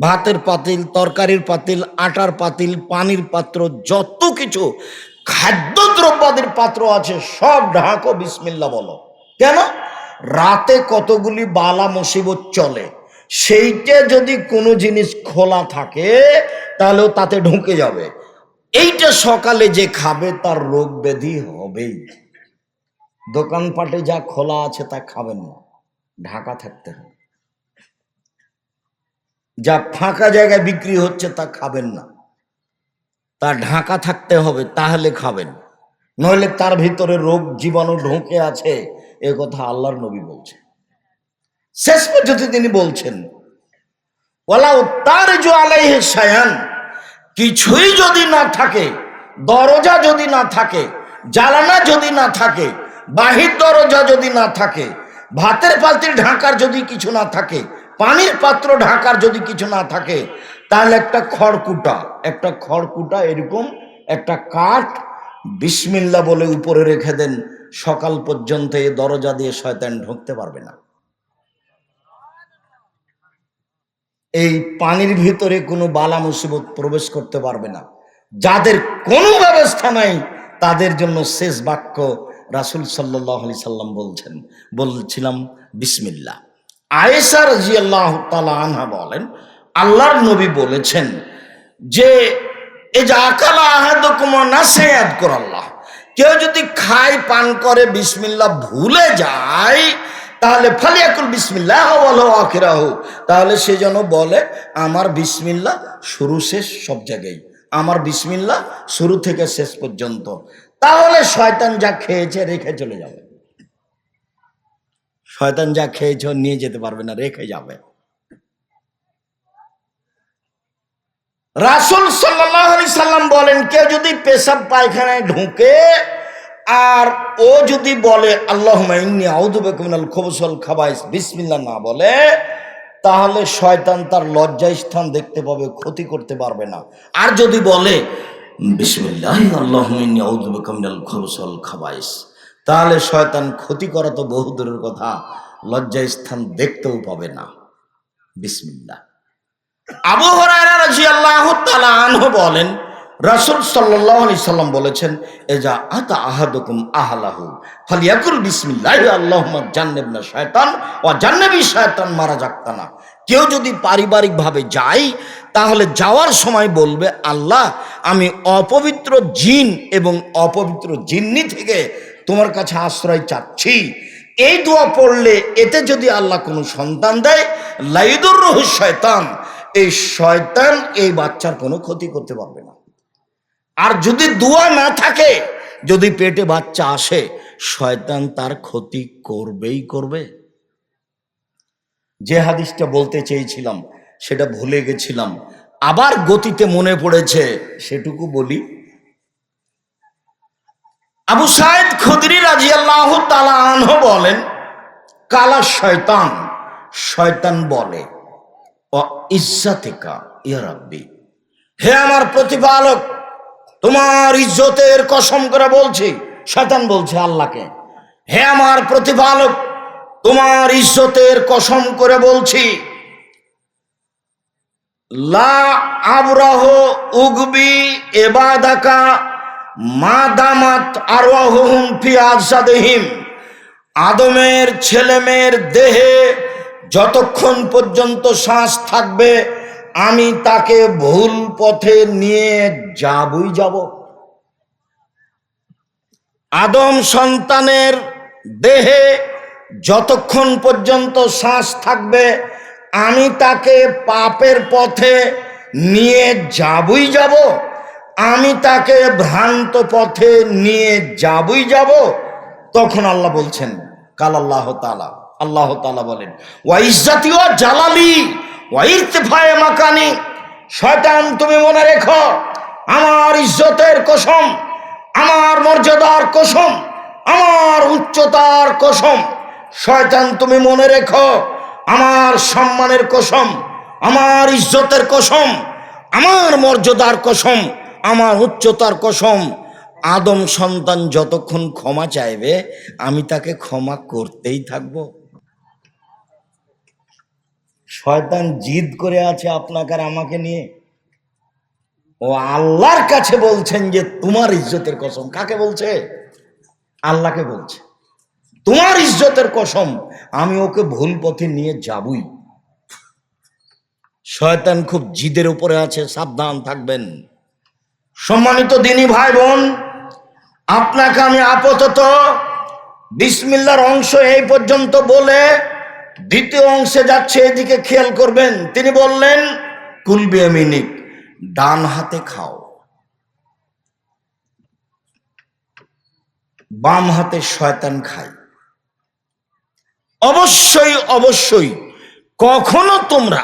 ভাতের পাতিল, তরকারির পাতিল, আটার পাতিল, পানির পাত্র, যত কিছু খাদ্য দ্রব্যাদির পাত্র আছে, সব ঢাকো বিসমিল্লা বলো। কেন? রাতে কতগুলি বালা মুসিবত চলে, সেইটা যদি কোনো জিনিস খোলা থাকে, তাহলেও তাতে ঢুকে যাবে। এইটা সকালে যে খাবে, তার রোগ ব্যাধি হবেই। দোকানপাটে যা খোলা আছে, তা খাবেন না। ঢাকা থাকতে হবে। যা ফাঁকা জায়গায় বিক্রি হচ্ছে তা খাবেন না। তা ঢাকা থাকতে হবে, তাহলে খাবেন। নইলে তার ভিতরে রোগ জীবাণু ঢুকে আছে, এ কথা আল্লাহর নবী বলছে শেষ পর্যন্ত তিনি বলছেন ওলাও তার জো আলাইহে সায়ান কিছুই যদি না থাকে, দরজা যদি না থাকে জ্বালানা যদি না থাকে, বাহির দরজা যদি না থাকে, ভাতের পাত্রে ঢাকার যদি কিছু না থাকে পানির পাত্র ঢাকার যদি কিছু না থাকে, তাহলে একটা খড়কুটা একটা খড়কুটা এরকম একটা কাঠ, বিসমিল্লা বলে উপরে রেখে দেন, সকাল পর্যন্ত এই দরজা দিয়ে শয়তান ঢুকতে পারবে না। এই পানির ভিতরে কোনো বালা মুসিবত প্রবেশ করতে পারবে না। যাদের কোনো ব্যবস্থা নাই, তাদের জন্য শেষ বাক্য রাসুল সাল্লাহ আলি সাল্লাম বলছেন, বলছিলাম বিসমিল্লা আয়েসা রাজি আল্লাহ বলেন, আল্লাহর নবী বলেছেন যে এ যে আল্লাহ। কেউ যদি খায় পান করে বিসমিল্লা ভুলে যায়, তাহলে ফালিয়াকুল বিসমিল্লাহ বলো আখিরাহ। তাহলে সে যেন বলে, আমার বিসমিল্লা শুরু শেষ সব জায়গায়। আমার বিসমিল্লা শুরু থেকে শেষ পর্যন্ত। তাহলে শয়তান যা খেয়েছে, রেখে চলে যাবে। শয়তান যা খেয়েছে নিয়ে যেতে পারবে না, রেখে যাবে। রাসুল সাল্লাহ আলি সাল্লাম বলেন, কেউ যদি পেশাব পায়খানায় ঢুকে, আর ও যদি বলে আল্লাহ আউদুবেকুমিনাল খবসল খাবাইস বিসমিল্লা না বলে, তাহলে শয়তান তার লজ্জা স্থান দেখতে পাবে, ক্ষতি করতে পারবে না। আর যদি বলে, বিসমিল্লাহ আল্লাহ আউদুবেকুমিনাল খবসল খাবাইস তাহলে শয়তান ক্ষতি করা তো বহু দূরের কথা লজ্জা স্থান দেখতেও পাবে না। বিসমিল্লা আবু আনহু বলেন, রাসূল আলাইহি সাল্লাম বলেছেন, এজা আতা আহাদুকুম আহলাহু, ফালিয়াকুল বিসমিল্লাহি আল্লাহুম্মা জান্নাবনা শায়তান, ওয়া জান্নাবি শায়তান, মারা যাক্তানা কেউ যদি পারিবারিকভাবে যায়, তাহলে যাওয়ার সময় বলবে, আল্লাহ, আমি অপবিত্র জিন এবং অপবিত্র জিন্নি থেকে তোমার কাছে আশ্রয় চাচ্ছি। এই দোয়া পড়লে এতে যদি আল্লাহ কোনো সন্তান দেয়, লাইদুর রহু শয়তান, এই শয়তান এই বাচ্চার কোনো ক্ষতি করতে পারবে না। আর যদি দোয়া না থাকে, যদি পেটে বাচ্চা আসে, শয়তান তার ক্ষতি করবেই করবে। যে হাদিসটা বলতে চেয়েছিলাম, সেটা ভুলে গেছিলাম। আবার গতিতে মনে পড়েছে, সেটুকু বলি। আবু সাইদ খুদরি রাজি আল্লাহ বলেন, কালা শয়তান শয়তান বলে, ও হে আমার প্রতিপালক, তোমার ইজ্জতের কসম করে বলছি, শয়তান বলছে আল্লাহকে, হে আমার প্রতিপালক, তোমার ইজ্জতের কসম করে বলছি, লা আবরাহ উগবি এবাদাকা মা দামাত আরওয়াহুম ফি আজসাদিহিম আদমের ছেলেমেয়ের দেহে যতক্ষণ পর্যন্ত শ্বাস থাকবে, আমি তাকে ভুল পথে নিয়ে যাবই যাব। আদম সন্তানের দেহে যতক্ষণ পর্যন্ত শ্বাস থাকবে, আমি তাকে পাপের পথে নিয়ে যাবই যাব। আমি তাকে ভ্রান্ত পথে নিয়ে যাবই যাব, তখন আল্লাহ বলছেন, কাল আল্লাহ তালা আল্লাহ তালা বলেন ওয়াইজাতি ও জালালি ওয়াইরতেফায়ে মাকানি, শয়তান তুমি মনে রেখো, আমার ইজ্জতের কসম, আমার মর্যাদার কসম, আমার উচ্চতার কসম, শয়তান তুমি মনে রেখো, আমার সম্মানের কসম, আমার ইজ্জতের কসম, আমার মর্যাদার কসম আমার উচ্চতার কসম, আদম সন্তান যতক্ষণ ক্ষমা চাইবে, আমি তাকে ক্ষমা করতেই থাকব। শয়তান জিদ করে আছে আপনাকে আর আমাকে নিয়ে। ও আল্লাহর কাছে বলছেন যে, তোমার ইজ্জতের কসম। কাকে বলছে? আল্লাহকে বলছে। তোমার ইজ্জতের কসম, আমি ওকে ভুল পথে নিয়ে যাবই। শয়তান খুব জিদের উপরে আছে, সাবধান থাকবেন। সম্মানিত দিনী ভাই বোন, আপনাকে আমি আপাতত বিসমিল্লার অংশ এই পর্যন্ত বলে দ্বিতীয় অংশে যাচ্ছে, এদিকে খেয়াল করবেন। তিনি বললেন কুলবি মিনিক ডান হাতে খাও। বাম হাতে শয়তান খায় অবশ্যই অবশ্যই, কখনো তোমরা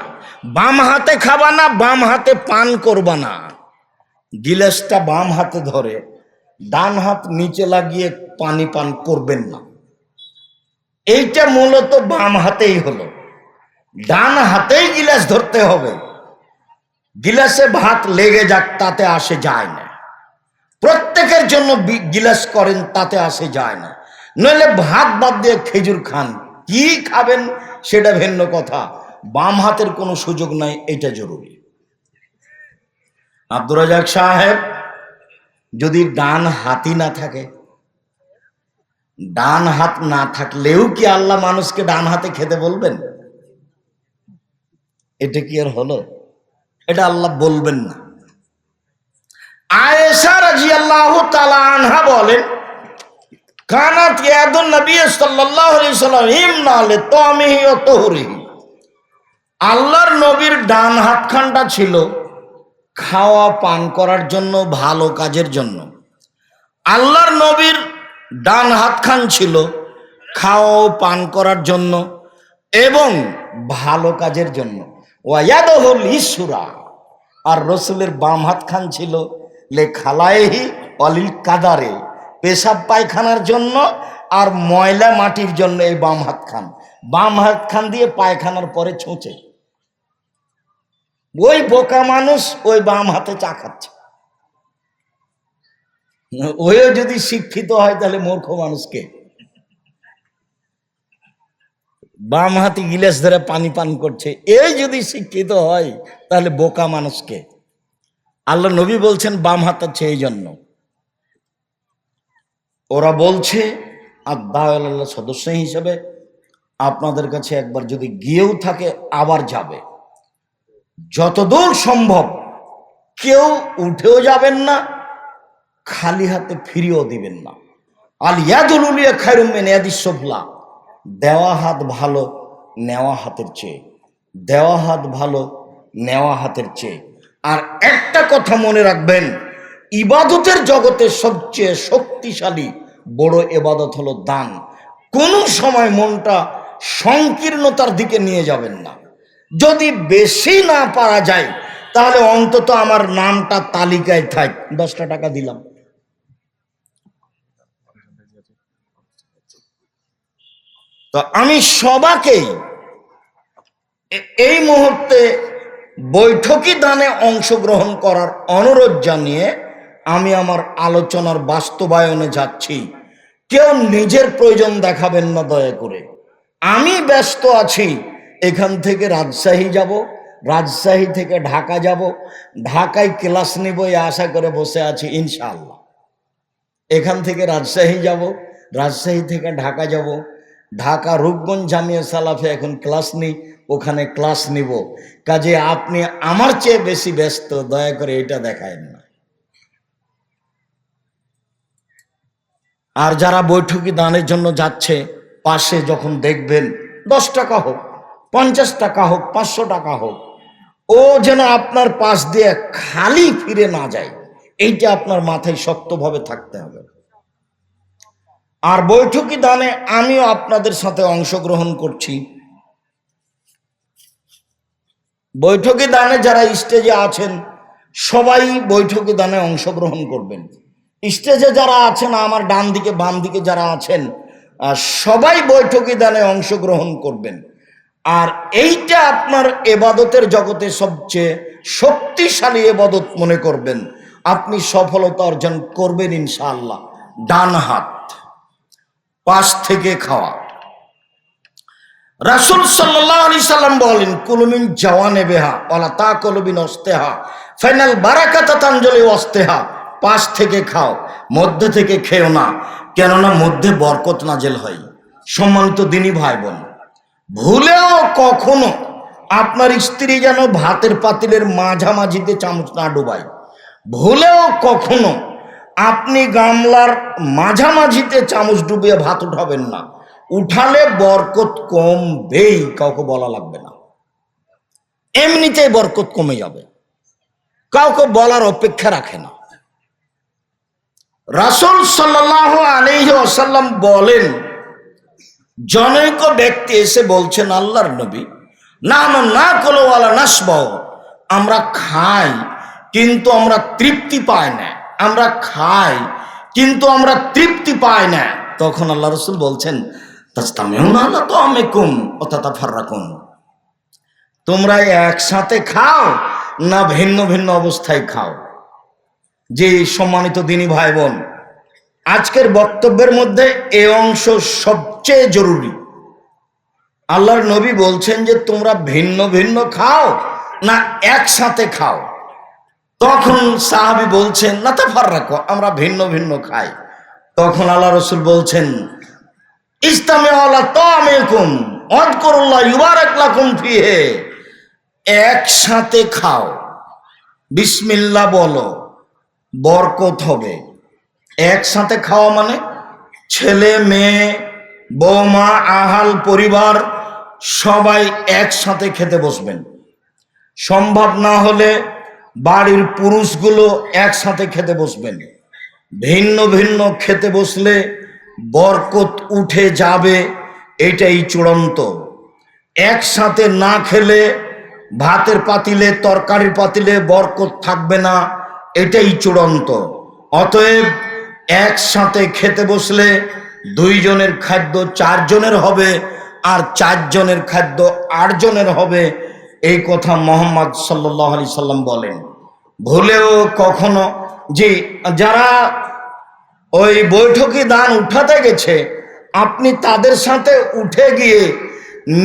বাম হাতে খাবা না, বাম হাতে পান করবা না। গিলাসটা বাম হাতে ধরে ডান হাত নিচে লাগিয়ে পানি পান করবেন না। এইটা মূলত বাম হাতেই হলো। ডান হাতেই গিলাস ধরতে হবে। গিলাসে ভাত লেগে যাক, তাতে আসে যায় না। প্রত্যেকের জন্য গিলাস করেন, তাতে আসে যায় না। নইলে ভাত বাদ দিয়ে খেজুর খান। কি খাবেন সেটা ভিন্ন কথা। বাম হাতের কোনো সুযোগ নাই, এটা জরুরি। আব্দুর রাজাক সাহেব, যদি ডান হাতই না থাকে, ডান হাত না থাকলেও কি আল্লাহ মানুষকে ডান হাতে খেতে বলবেন? এটা কি আর হলো? এটা আল্লাহ বলবেন না। আনহা বলেন নবী আল্লাহর নবীর ডান হাতখানটা ছিল খাওয়া পান করার জন্য, ভালো কাজের জন্য। আল্লাহর নবীর ডান হাতখান ছিল খাওয়া পান করার জন্য এবং ভালো কাজের জন্য। ওয়াদহল ইসুরা। আর রসুলের বাম হাত খান ছিল, লে খালায়েহি অলিল কাদারে। পেশাব পায়খানার জন্য আর ময়লা মাটির জন্য এই বাম হাত খান বাম হাত খান দিয়ে পায়খানার পরে ছোঁচে। ওই বোকা মানুষ ওই বাম হাতে চা খাচ্ছে। ওইও যদি শিক্ষিত হয় তাহলে মূর্খ মানুষকে বাম হাতে গিলাস ধরে পানি পান করছে, এই যদি শিক্ষিত হয় তাহলে বোকা মানুষকে আল্লাহ নবী বলছেন বাম হাত আছে এই জন্য। ওরা বলছে আর দাওয়াল্লাহ সদস্য হিসেবে আপনাদের কাছে একবার যদি গিয়েও থাকে, আবার যাবে। যতদূর সম্ভব কেউ উঠেও যাবেন না, খালি হাতে ফিরিয়েও দিবেন না। আল ইয়াদুলিয়া খায়রুমেন ইয়াদিসফলা দেওয়া হাত ভালো, নেওয়া হাতের চেয়ে। দেওয়া হাত ভালো, নেওয়া হাতের চেয়ে। আর একটা কথা মনে রাখবেন, ইবাদতের জগতে সবচেয়ে শক্তিশালী, বড় এবাদত হলো দান। কোনো সময় মনটা সংকীর্ণতার দিকে নিয়ে যাবেন না। যদি বেশি না পারা যায়, তাহলে অন্তত আমার নামটা তালিকায় থাক। দশটা টাকা দিলাম। তো আমি সবাকেই এই মুহূর্তে বৈঠকি দানে অংশগ্রহণ করার অনুরোধ জানিয়ে আমি আমার আলোচনার বাস্তবায়নে যাচ্ছি। কেউ নিজের প্রয়োজন দেখাবেন না দয়া করে। আমি ব্যস্ত আছি এখান থেকে রাজশাহী যাব, রাজশাহী থেকে ঢাকা যাব। ঢাকায় ক্লাস নিব এই আশা করে বসে আছি, ইনশাআল্লাহ। এখান থেকে রাজশাহী যাব, রাজশাহী থেকে ঢাকা যাব। ঢাকা রূপগঞ্জ জামিয়া সালাফে এখন ক্লাস নিই, ওখানে ক্লাস নিব। কাজে আপনি আমার চেয়ে বেশি ব্যস্ত, দয়া করে এটা দেখায়েন না। আর যারা বৈঠকি দানের জন্য যাচ্ছে, পাশে যখন দেখবেন, দশ টাকা হোক। পঞ্চাশ টাকা হোক, পাঁচশো টাকা হোক, ও যেন আপনার পাশ দিয়ে খালি ফিরে না যায়, এইটা আপনার মাথায় শক্তভাবে থাকতে হবে। আর বৈঠকি দানে আমিও আপনাদের সাথে অংশগ্রহণ করছি। বৈঠকি দানে যারা স্টেজে আছেন, সবাই বৈঠকি দানে অংশগ্রহণ করবেন। স্টেজে যারা আছেন, আমার ডান দিকে বাম দিকে যারা আছেন সবাই বৈঠকি দানে অংশগ্রহণ করবেন। আর এইটা আপনার এবাদতের জগতে সবচেয়ে শক্তিশালী এবাদত মনে করবেন। আপনি সফলতা অর্জন করবেন ইনশাআল্লাহ। ডান হাত, পাশ থেকে খাওয়া। রাসুল সাল্লাম বলেন কুলুমিন জওয়ানে বেহা ওলা তা কলবিন অস্তেহা ফাইনাল বারাকাতা তাঞ্জলি অস্তেহা পাশ থেকে খাও, মধ্যে থেকে খেও না। কেননা মধ্যে বরকত নাজেল হয়। সম্মানিত দিনী ভাই বোন ভুলেও কখনো আপনার স্ত্রী যেন ভাতের পাতিলের মাঝামাঝিতে চামচ না ডুবায়। ভুলেও কখনো আপনি গামলার মাঝামাঝিতে চামচ ডুবিয়ে ভাত উঠাবেন না। উঠালে বরকত কমবেই, কাউকে বলা লাগবে না। এমনিতেই বরকত কমে যাবে। কাউকে বলার অপেক্ষা রাখে না। রাসুল সাল্লাহ আলহি আসাল্লাম বলেন জনৈক ব্যক্তি এসে বলছেন, আল্লাহর নবী, না না কোলোওয়ালা নাসবাও আমরা খাই, কিন্তু আমরা তৃপ্তি পাই না। আমরা খাই, কিন্তু আমরা তৃপ্তি পাই না। তখন আল্লাহ রসুল বলছেন তোমরা একসাথে খাও না ভিন্ন ভিন্ন অবস্থায় খাও? যে সম্মানিত দিনী ভাই বোন আজকের বক্তব্যের মধ্যে এ অংশ সবচেয়ে জরুরি। আল্লাহর নবী বলছেন যে, তোমরা ভিন্ন ভিন্ন খাও না একসাথে খাও। তখন সাহাবি বলছেন, না তা ফার রাখো আমরা ভিন্ন ভিন্ন খাই। তখন আল্লাহ রসুল বলছেন ইসলামে ফিহে, একসাথে খাও। বিসমিল্লা বলো, বরকত হবে। একসাথে খাওয়া মানে? ছেলে, মেয়ে, বৌমা, আহাল, পরিবার, সবাই একসাথে খেতে বসবেন। সম্ভব না হলে বাড়ির পুরুষগুলো একসাথে খেতে বসবেন। ভিন্ন ভিন্ন খেতে বসলে বরকত উঠে যাবে, এটাই চূড়ান্ত। একসাথে না খেলে ভাতের পাতিলে, তরকারির পাতিলে বরকত থাকবে না, এটাই চূড়ান্ত। অতএব একসাথে খেতে বসলে দুইজনের খাদ্য চারজনের হবে আর চারজনের খাদ্য আটজনের হবে। এই কথা মোহাম্মদ সাল্লাহ আলি সাল্লাম বলেন। ভুলেও কখনো যে যারা ওই বৈঠকি দান উঠাতে গেছে, আপনি তাদের সাথে উঠে গিয়ে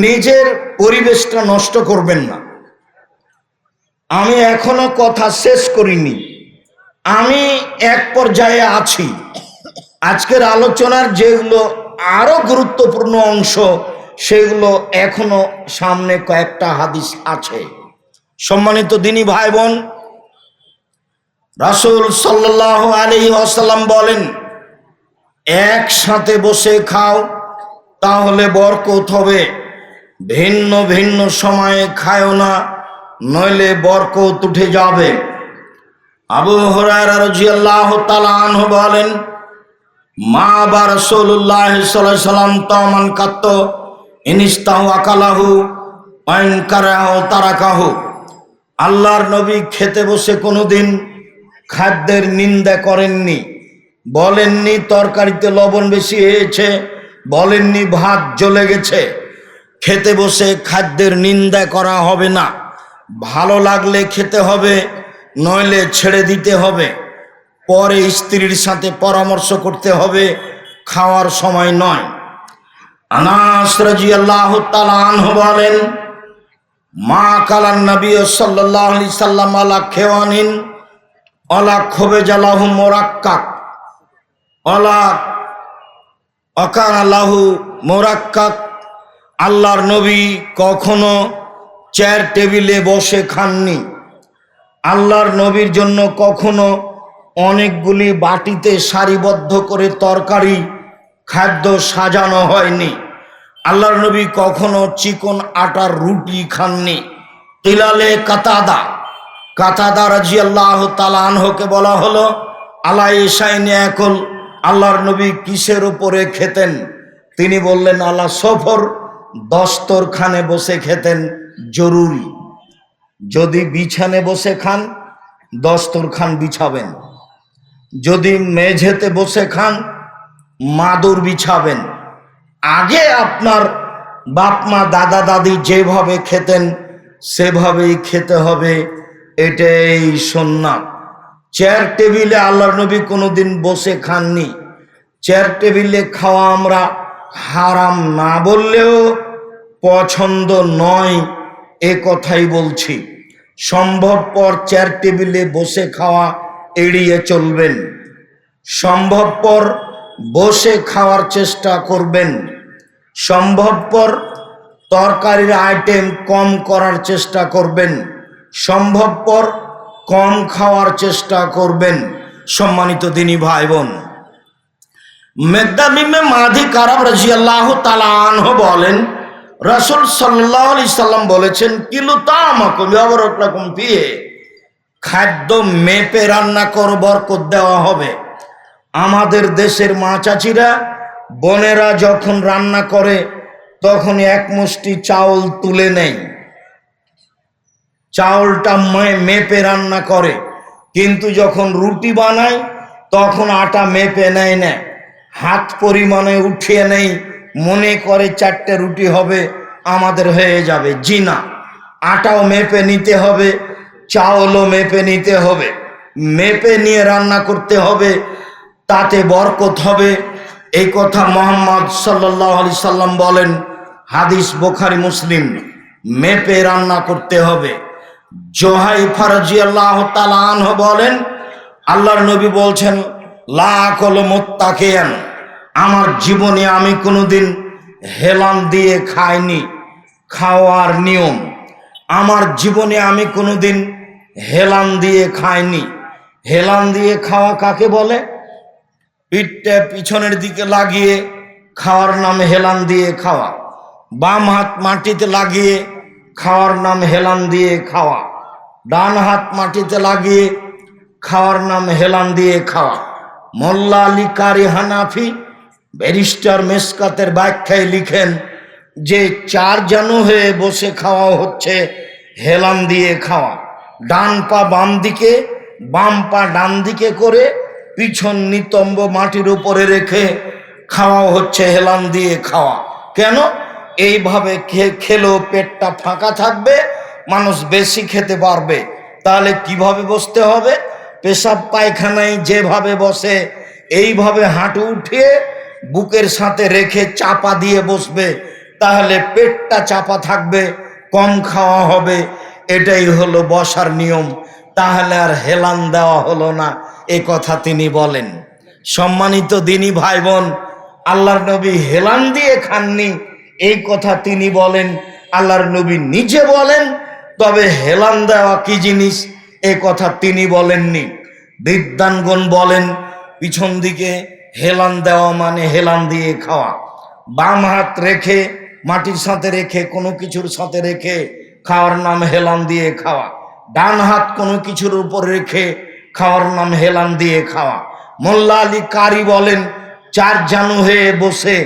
নিজের পরিবেশটা নষ্ট করবেন না। আমি এখনও কথা শেষ করিনি। আমি এক পর্যায়ে আছি। আজকের আলোচনার যেগুলো আরও গুরুত্বপূর্ণ অংশ, সেগুলো এখনও সামনে কয়েকটা হাদিস আছে। সম্মানিত দিনী ভাই বোন রাসুল সাল্লাহ আলী আসাল্লাম বলেন, একসাথে বসে খাও, তাহলে বরকত হবে। ভিন্ন ভিন্ন সময়ে খায়ও না, নইলে বরকত উঠে যাবে। আবু আনহু বলেন, মা বা আলাইহি সাল্লাম তামান কাত্ত ইনিস্তাহু আকালাহু ওয়াইন কারাহু তারাকাহু। আল্লাহর নবী খেতে বসে কোনোদিন খাদ্যের নিন্দা করেননি। বলেননি তরকারিতে লবণ বেশি হয়েছে, বলেননি ভাত জ্বলে গেছে। খেতে বসে খাদ্যের নিন্দা করা হবে না। ভালো লাগলে খেতে হবে নইলে ছেড়ে দিতে হবে। পরে স্ত্রীর সাথে পরামর্শ করতে হবে, খাওয়ার সময় নয়। আনাস রাজি আল্লাহ আনহু বলেন, মা কালান নবী সাল্লাহ আলি সাল্লাম আলা খেওয়ানিন অলা খোবে জালাহু মোরাক্কাক অলা অকান আল্লাহু মোরাক্কাক। আল্লাহর নবী কখনো চেয়ার টেবিলে বসে খাননি। আল্লাহর নবীর জন্য কখনো অনেকগুলি বাটিতে সারিবদ্ধ করে তরকারি, খাদ্য সাজানো হয়নি। আল্লাহর নবী কখনো চিকন আটার রুটি খাননি। তিলালে কাতাদা। কাতাদা রাজি আল্লাহ তালানহকে বলা হলো আল্লাহ এসাইনে একল আল্লাহর নবী কিসের উপরে খেতেন? তিনি বললেন, আল্লাহ সফর দস্তরখানে বসে খেতেন, জরুরি। যদি বিছানে বসে খান দস্তরখান বিছাবেন। যদি মেঝেতে বসে খান, মাদুর বিছাবেন। আগে আপনার বাপ, মা, দাদা, দাদি যেভাবে খেতেন, সেভাবেই খেতে হবে। এটাই সন্ন্যাত চেয়ার টেবিলে আল্লাহর নবী কোনোদিন বসে খাননি। চেয়ার টেবিলে খাওয়া আমরা হারাম না বললেও পছন্দ নয়। এ কথাই বলছি, সম্ভবপর চেয়ার টেবিলে বসে খাওয়া এড়িয়ে চলবেন। সম্ভবপর বসে খাওয়ার চেষ্টা করবেন। সম্ভবপর তরকারির আইটেম কম করার চেষ্টা করবেন। সম্ভবপর কম খাওয়ার চেষ্টা করবেন। সম্মানিত দিনী ভাই বোন মেদামিমে মাধি কারাব রাজি আল্লাহ তালাহ বলেন রসুল সাল্লাম বলেছেন, কিলু তামাকুম দিয়ে খাদ্য মেপে রান্না কর, বরকত দেওয়া হবে। আমাদের দেশের মা চাচিরা, বোনেরা যখন রান্না করে তখন এক মুষ্টি চাউল তুলে নেয় চাউলটা মেপে রান্না করে, কিন্তু যখন রুটি বানায়, তখন আটা মেপে নেয় না। হাত পরিমাণে উঠিয়ে নেই। মনে করে চারটে রুটি হবে, আমাদের হয়ে যাবে জি না আটাও মেপে নিতে হবে, চাউলও মেপে নিতে হবে। মেপে নিয়ে রান্না করতে হবে, তাতে বরকত হবে। এই কথা মোহাম্মদ সাল্লাহ আলি সাল্লাম বলেন, হাদিস বোখারি, মুসলিম, মেপে রান্না করতে হবে। জোহাই ফারাজি আল্লাহ তালাহ বলেন, আল্লাহর নবী বলছেন, লাকল মোত্তাকেয়ান। আমার জীবনে আমি কোনোদিন হেলান দিয়ে খাইনি, খাওয়ার নিয়ম। আমার জীবনে আমি কোনোদিন হেলান দিয়ে খাইনি। হেলান দিয়ে খাওয়া কাকে বলে? পিঠটা পিছনের দিকে লাগিয়ে খাওয়ার নাম হেলান দিয়ে খাওয়া। বাম হাত মাটিতে লাগিয়ে খাওয়ার নাম হেলান দিয়ে খাওয়া। ডান হাত মাটিতে লাগিয়ে খাওয়ার নাম হেলান দিয়ে খাওয়া। মোল্লা আলী কারি হানাফি ব্যারিস্টার মেসকাতের ব্যাখ্যায় লিখেন, যে চার জানু হয়ে বসে খাওয়া হচ্ছে, হেলান দিয়ে খাওয়া। ডান পা বাম দিকে, বাম পা ডান দিকে করে পিছন নিতম্ব মাটির উপরে রেখে খাওয়া হচ্ছে, হেলান দিয়ে খাওয়া। কেন? এইভাবে খেলেও পেটটা ফাঁকা থাকবে, মানুষ বেশি খেতে পারবে। তাহলে কীভাবে বসতে হবে? পেশাব পায়খানায় যেভাবে বসে, এইভাবে হাঁটু উঠিয়ে বুকের সাথে রেখে চাপা দিয়ে বসবে, তাহলে পেটটা চাপা থাকবে, কম খাওয়া হবে। এটাই হলো বসার নিয়ম। তাহলে আর হেলান দেওয়া হলো না, এ কথা তিনি বলেন। সম্মানিত দিনী ভাই বোন আল্লাহর নবী হেলান দিয়ে খাননি, এই কথা তিনি বলেন। আল্লাহর নবী নিজে বলেন, তবে হেলান দেওয়া কি জিনিস, এ কথা তিনি বলেননি। বিদ্যানগণ বলেন, পিছন দিকে হেলান দেওয়া মানে হেলান দিয়ে খাওয়া। বাম হাত রেখে, মাটির সাথে রেখে, কোনো কিছুর সাথে রেখে খাওয়ার নাম হেলান দিয়ে খাওয়া। ডান হাত কোনো কিছুর উপর রেখে খাওয়ার নাম হেলান দিয়ে খাওয়া। মোল্লা আলী কারি বলেন, চার জানু হয়ে বসে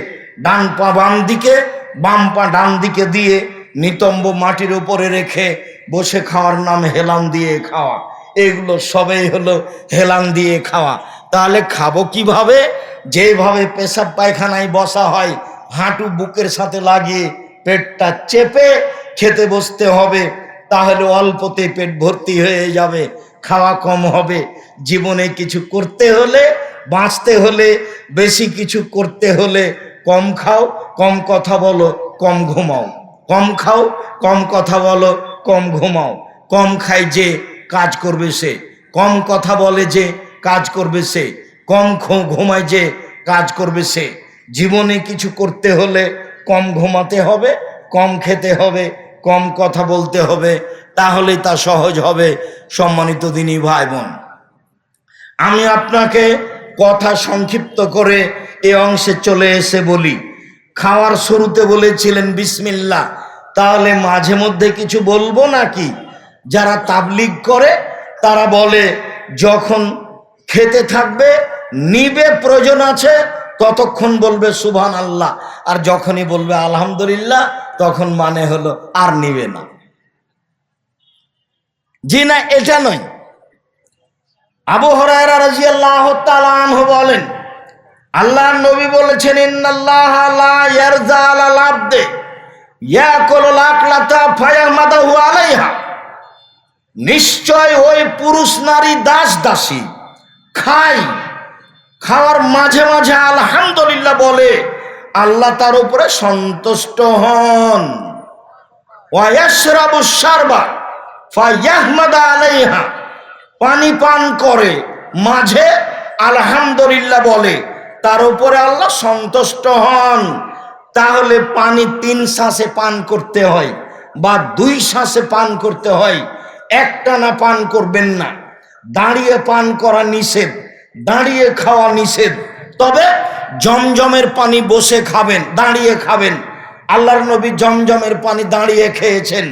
ডান পা বাম দিকে, বাম পা ডান দিকে দিয়ে নিতম্ব মাটির উপরে রেখে বসে খাওয়ার নাম হেলান দিয়ে খাওয়া। এগুলো সবই হলো হেলান দিয়ে খাওয়া। তাহলে খাব কীভাবে? যেভাবে পেশাব পায়খানায় বসা হয়, হাঁটু বুকের সাথে লাগিয়ে পেটটা চেপে খেতে বসতে হবে, তাহলে অল্পতে পেট ভর্তি হয়ে যাবে, খাওয়া কম হবে। জীবনে কিছু করতে হলে, বাঁচতে হলে, বেশি কিছু করতে হলে কম খাও, কম কথা বলো, কম ঘুমাও। কম খাও, কম কথা বলো, কম ঘুমাও। কম খায় যে, কাজ করবে সে। কম কথা বলে যে কাজ করবে সে। কম ঘুমায় যে কাজ করবে সে। জীবনে কিছু করতে হলে কম ঘুমাতে হবে, কম খেতে হবে, কম কথা বলতে হবে, তাহলে তা সহজ হবে, সম্মানিত দিনী ভাই বোন আমি আপনাকে কথা সংক্ষিপ্ত করে এ অংশে চলে এসে বলি। খাওয়ার শুরুতে বলেছিলেন বিসমিল্লা তাহলে মাঝে মধ্যে কিছু বলব নাকি? যারা তাবলিগ করে, তারা বলে, যখন খেতে থাকবে, নিবে, প্রয়োজন আছে ততক্ষণ বলবে সুভান আল্লাহ আর যখনই বলবে আলহামদুলিল্লাহ, তখন মানে হলো আর নিবে না। জি না, এটা নয়। আবু হরায়রা বলেন, আল্লাহর নবী বলেছেন লা নিশ্চয় ওই পুরুষ নারী দাস দাসী খাই। খাওয়ার মাঝে মাঝে আলহামদুলিল্লাহ বলে, আল্লাহ তার উপরে সন্তুষ্ট হন। আলাইহা। পানি পান করে মাঝে আলহামদুলিল্লাহ বলে, তার উপরে আল্লাহ সন্তুষ্ট হন। তাহলে পানি তিন শ্বাসে পান করতে হয় বা দুই শ্বাসে পান করতে হয়। একটানা পান করবেন না। দাঁড়িয়ে পান করা নিষেধ, দাঁড়িয়ে খাওয়া নিষেধ। তবে জমজমের পানি বসে খাবেন, দাঁড়িয়ে খাবেন। আল্লাহর নবী জমজমের পানি দাঁড়িয়ে খেয়েছেন।